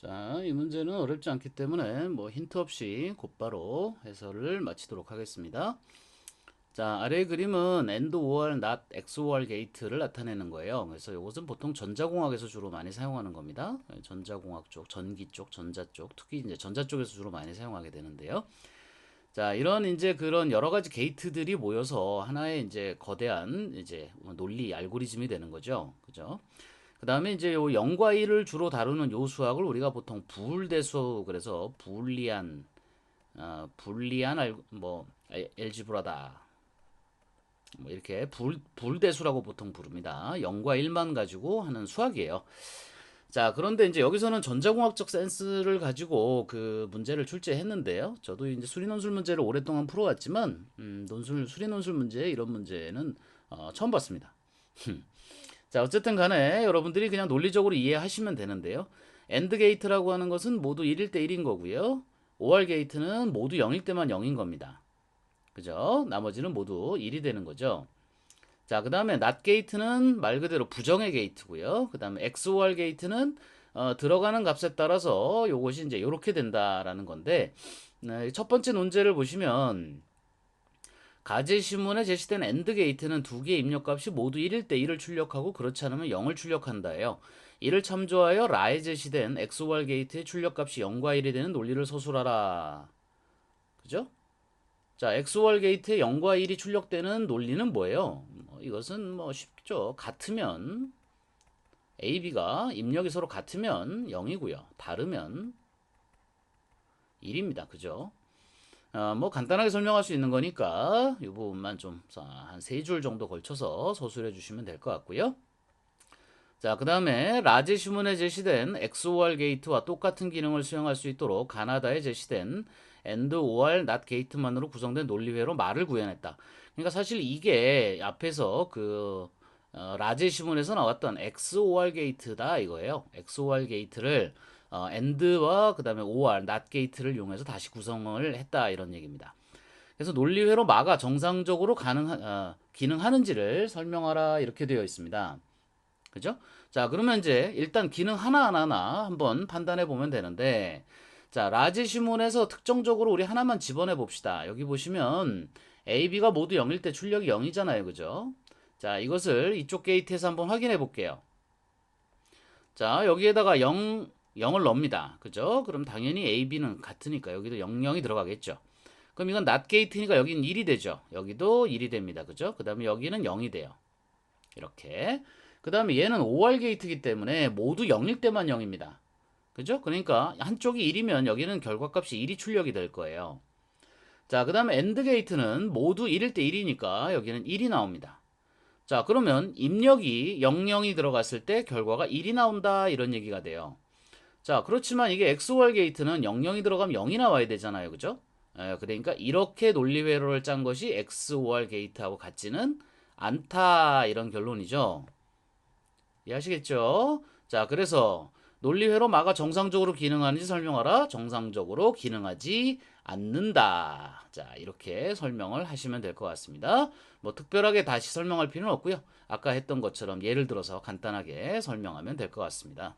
자, 이 문제는 어렵지 않기 때문에 뭐 힌트 없이 곧바로 해설을 마치도록 하겠습니다. 자, 아래 그림은 AND OR, NOT XOR 게이트를 나타내는 거예요. 그래서 이것은 보통 전자공학에서 주로 많이 사용하는 겁니다. 전자공학 쪽, 전기 쪽, 전자 쪽, 특히 이제 전자 쪽에서 주로 많이 사용하게 되는데요. 자, 이런 이제 그런 여러 가지 게이트들이 모여서 하나의 이제 거대한 이제 논리 알고리즘이 되는 거죠. 그죠? 그 다음에 이제 요 0과 1을 주로 다루는 요 수학을 우리가 보통 부울대수 그래서 불리한 어, 불리한 알, 뭐 엘지브라다 뭐 이렇게 불, 불대수라고 보통 부릅니다. 0과 1만 가지고 하는 수학이에요. 자, 그런데 이제 여기서는 전자공학적 센스를 가지고 그 문제를 출제했는데요. 저도 이제 수리논술 문제를 오랫동안 풀어왔지만, 음, 논술, 수리논술 문제, 이런 문제는 어, 처음 봤습니다. 자, 어쨌든 간에 여러분들이 그냥 논리적으로 이해하시면 되는데요. 엔드 게이트라고 하는 것은 모두 1일 때 1인 거고요. OR 게이트는 모두 0일 때만 0인 겁니다. 그죠? 나머지는 모두 1이 되는 거죠. 자, 그 다음에 NOT 게이트는 말 그대로 부정의 게이트고요. 그 다음에 XOR 게이트는 어, 들어가는 값에 따라서 요것이 이제 이렇게 된다라는 건데 네, 첫 번째 논제를 보시면 가제 시문에 제시된 AND 게이트는 두 개의 입력값이 모두 1일 때 1을 출력하고 그렇지 않으면 0을 출력한다예요. 이를 참조하여 라에 제시된 XOR 게이트의 출력값이 0과 1이 되는 논리를 서술하라. 그죠? 자, XOR 게이트에 0과 1이 출력되는 논리는 뭐예요? 뭐 이것은 뭐 쉽죠. 같으면 A, B가 입력이 서로 같으면 0이고요. 다르면 1입니다. 그죠? 어, 뭐 간단하게 설명할 수 있는 거니까 이 부분만 좀 한 세 줄 정도 걸쳐서 서술해 주시면 될 것 같고요. 자, 그 다음에 라제 시문에 제시된 XOR 게이트와 똑같은 기능을 수행할 수 있도록 가나다에 제시된 AND OR NOT 게이트만으로 구성된 논리회로 말을 구현했다. 그러니까 사실 이게 앞에서 그 어, 라제 시문에서 나왔던 XOR 게이트다 이거예요. XOR 게이트를 어, AND와 그 다음에 OR, NOT 게이트를 이용해서 다시 구성을 했다 이런 얘기입니다. 그래서 논리회로 마가 정상적으로 가능 어, 기능하는지를 설명하라 이렇게 되어 있습니다. 그죠? 자, 그러면 이제 일단 기능 하나하나 한번 판단해 보면 되는데 자, 라지 시문에서 특정적으로 우리 하나만 집어내 봅시다. 여기 보시면 A, B가 모두 0일 때 출력이 0이잖아요. 그죠? 자, 이것을 이쪽 게이트에서 한번 확인해 볼게요. 자, 여기에다가 0, 0을 넣습니다. 그죠? 그럼 당연히 A, B는 같으니까 여기도 0, 0이 들어가겠죠. 그럼 이건 not 게이트니까 여기는 1이 되죠. 여기도 1이 됩니다. 그죠? 그 다음에 여기는 0이 돼요. 이렇게. 그 다음에 얘는 OR 게이트이기 때문에 모두 0일 때만 0입니다. 그죠? 그러니까 한쪽이 1이면 여기는 결과값이 1이 출력이 될 거예요. 자, 그 다음에 AND 게이트는 모두 1일 때 1이니까 여기는 1이 나옵니다. 자, 그러면 입력이 00이 들어갔을 때 결과가 1이 나온다 이런 얘기가 돼요. 자, 그렇지만 이게 XOR 게이트는 00이 들어가면 0이 나와야 되잖아요. 그죠? 에, 그러니까 이렇게 논리회로를 짠 것이 XOR 게이트하고 같지는 않다 이런 결론이죠. 이해하시겠죠? 자, 그래서 논리회로 마가 정상적으로 기능하는지 설명하라. 정상적으로 기능하지 않는다. 자, 이렇게 설명을 하시면 될 것 같습니다. 뭐 특별하게 다시 설명할 필요는 없고요. 아까 했던 것처럼 예를 들어서 간단하게 설명하면 될 것 같습니다.